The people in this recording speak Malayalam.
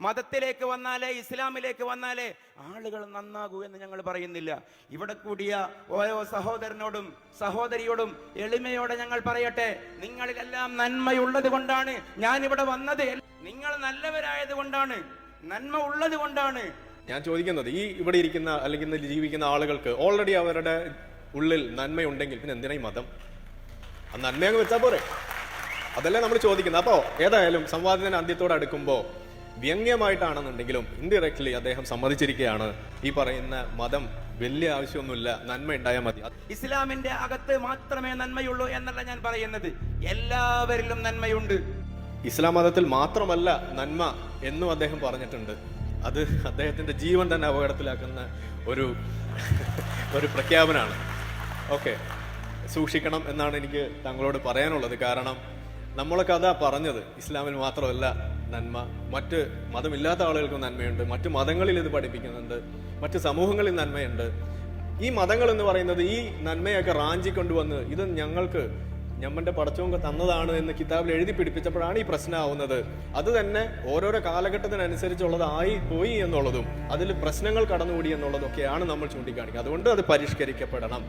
മതത്തിലേക്ക് വന്നാലേ ഇസ്ലാമിലേക്ക് വന്നാലേ ആളുകൾ നന്നാകൂ എന്ന് ഞങ്ങൾ പറയുന്നില്ല. ഇവിടെ കൂടിയ ഓരോ സഹോദരനോടും സഹോദരിയോടും എളിമയോടെ ഞങ്ങൾ പറയട്ടെ നിങ്ങളിലെല്ലാം നന്മയുള്ളത് കൊണ്ടാണ് ഞാൻ ഇവിടെ വന്നത്. നിങ്ങൾ നല്ലവരായത് കൊണ്ടാണ് നന്മ ഉള്ളത് കൊണ്ടാണ്. ഞാൻ ചോദിക്കുന്നത് ഈ ഇവിടെ ഇരിക്കുന്ന അല്ലെങ്കിൽ ജീവിക്കുന്ന ആളുകൾക്ക് ഓൾറെഡി അവരുടെ ഉള്ളിൽ നന്മയുണ്ടെങ്കിൽ പിന്നെ എന്തിനാ ഈ മതം? നന്മയങ്ങ് വെച്ചാ വെച്ചാൽ പോരെ. അതല്ലേ നമ്മൾ ചോദിക്കുന്നത്. അപ്പോൾ ഏതായാലും സംവാദത്തിന്റെ അന്ത്യത്തോട് അടുക്കുമ്പോൾ വ്യംഗ്യമായിട്ടാണെന്നുണ്ടെങ്കിലും ഇൻഡിറക്ട്ലി അദ്ദേഹം സമ്മതിച്ചിരിക്കുകയാണ്. ഈ പറയുന്ന മതം വലിയ ആവശ്യമൊന്നുമില്ല നന്മ ഉണ്ടായാൽ മതി. ഇസ്ലാമിന്റെ അകത്ത് മാത്രമേ നന്മയുള്ളൂ എന്നല്ല ഞാൻ പറയുന്നത്. എല്ലാവരിലും നന്മയുണ്ട്. ഇസ്ലാം മതത്തിൽ മാത്രമല്ല നന്മ എന്നും അദ്ദേഹം പറഞ്ഞിട്ടുണ്ട്. അത് അദ്ദേഹത്തിന്റെ ജീവൻ തന്നെ അപകടത്തിലാക്കുന്ന ഒരു ഒരു പ്രഖ്യാപനമാണ്. ഓക്കെ. സൂക്ഷിക്കണം എന്നാണ് എനിക്ക് താങ്കളോട് പറയാനുള്ളത്. കാരണം നമ്മളൊക്കെ അതാ പറഞ്ഞത്. ഇസ്ലാമിൽ മാത്രമല്ല നന്മ മറ്റ് മതമില്ലാത്ത ആളുകൾക്കും നന്മയുണ്ട് മറ്റ് മതങ്ങളിൽ ഇത് പഠിപ്പിക്കുന്നുണ്ട് മറ്റ് സമൂഹങ്ങളിൽ നന്മയുണ്ട്. ഈ മതങ്ങൾ എന്ന് പറയുന്നത് ഈ നന്മയൊക്കെ റാഞ്ചി കൊണ്ടുവന്ന് ഇത് ഞങ്ങൾക്ക് ഞമ്മന്റെ പടച്ചോങ്ക തന്നതാണ് എന്ന് കിതാബിൽ എഴുതി പിടിപ്പിച്ചപ്പോഴാണ് ഈ പ്രശ്നമാവുന്നത് അത് തന്നെ ഓരോരോ കാലഘട്ടത്തിനനുസരിച്ചുള്ളതായി പോയി എന്നുള്ളതും അതിൽ പ്രശ്നങ്ങൾ കടന്നുകൂടി എന്നുള്ളതൊക്കെയാണ് നമ്മൾ ചൂണ്ടിക്കാണിക്കുക. അതുകൊണ്ട് അത് പരിഷ്കരിക്കപ്പെടണം.